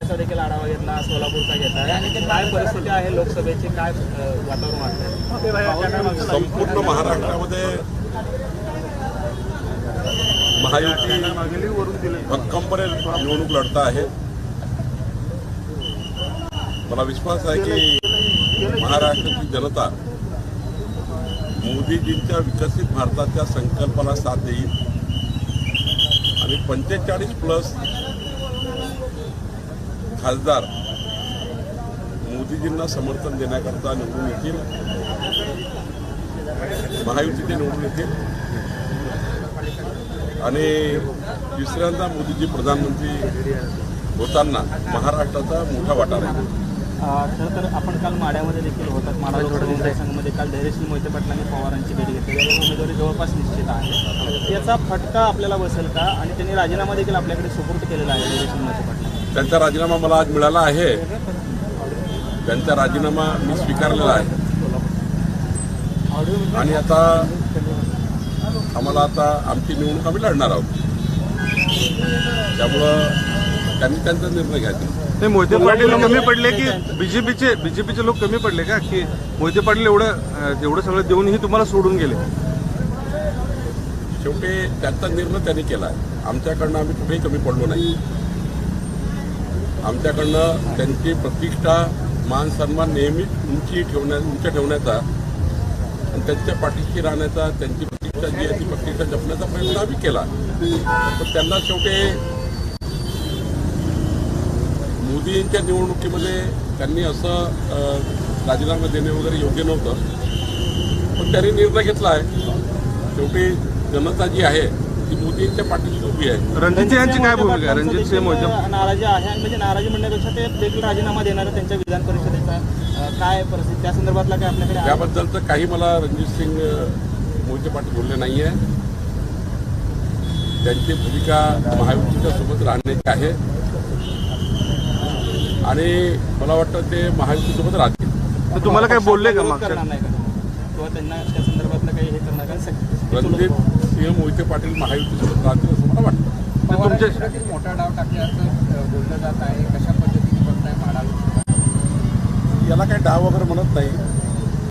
त्याचा देखील आढावा घेतला सोलापूरचा घेतला. आणि काय परिस्थिती आहे लोकसभेची? काय वातावरण वाटतं संपूर्ण महाराष्ट्रामध्ये महायुती भक्कमपणे निवडणूक लढता आहे. मला विश्वास आहे की महाराष्ट्राची जनता मोदीजींच्या विकसित भारताच्या संकल्पाला साथ देईल. आणि पंचेचाळीस प्लस खासदार मोदीजींना समर्थन देण्याकरता निवडून येतील. महायुतीचे निवडून येतील. आणि तिसऱ्यांदा मोदीजी प्रधानमंत्री होताना महाराष्ट्राचा मोठा वाटा राहील. खरं तर आपण काल माड्यामध्ये देखील होतात. माडा लोकसभा मतदारसंघामध्ये काल धैर्यशील मोहिते पाटलांनी पवारांची भेट घेतली. उमेदवारी जवळपास निश्चित आहे. याचा फटका आपल्याला बसेल का? आणि त्यांनी राजीनामा देखील आपल्याकडे सुपूर्द केलेला आहे त्यांचा राजीनामा मला आज मिळाला आहे. त्यांचा राजीनामा मी स्वीकारलेला आहे. आणि आता आम्हाला आता आमची निवडणूक आम्ही लढणार आहोत. त्यामुळं त्यांनी त्यांचा निर्णय घ्यायचा. नाही मोहिते पाटील कमी पडले की बीजेपीचे बीजेपीचे लोक कमी पडले का? की मोहिते पाटील एवढं एवढं सगळं देऊनही तुम्हाला सोडून गेले. शेवटी त्यांचा निर्णय त्यांनी केला आहे. आमच्याकडनं आम्ही कुठेही कमी पडलो नाही. आमच्याकडनं त्यांची प्रतिष्ठा मान सन्मान नेहमीच उंची ठेवण्या उंच ठेवण्याचा आणि त्यांच्या पाठीशी राहण्याचा त्यांची प्रतिष्ठा जी आहे ती प्रतिष्ठा जपण्याचा प्रयत्न आम्ही केला. तर त्यांना शेवटी मोदींच्या निवडणुकीमध्ये त्यांनी असं राजीनामा देणे वगैरे योग्य नव्हतं. पण त्यांनी निर्णय घेतला आहे. शेवटी जनता जी आहे ती मोदींच्या पाठीशी उभी आहे. रणजित सिंह यांची काय भूमिका? आहे रणजित सिंह मोहिते नाराजी आहे आणि म्हणजे नाराजी म्हणण्यापेक्षा ते देखील राजीनामा देणार आहे त्यांच्या विधान परिषदेचा. अ, काय परिस्थिती? त्या संदर्भातला काय आपल्याकडे आहे? याबद्दल तर काही मला रणजित सिंग अ, मोहिते पाटील बोलले नाही आहे त्यांची भूमिका महायुतीच्या सोबत राहण्याची आहे. आणि मला वाटतं ते महायुतीसोबत राहतील. तर तुम्हाला काय बोलले का विरोध मागच्या? करणार नाही का? किंवा त्यांना त्या संदर्भातलं काही हे करणार का? रणजित सिंह मोहिते पाटील महायुतीसोबत राहतील असं मला वाटतं. तुमच्या मोठा डाव टाकल्याचं बोललं जात आहे. कशा पद्धतीने बघताय माडा लोकसभा? याला काही डाव वगैरे म्हणत नाही.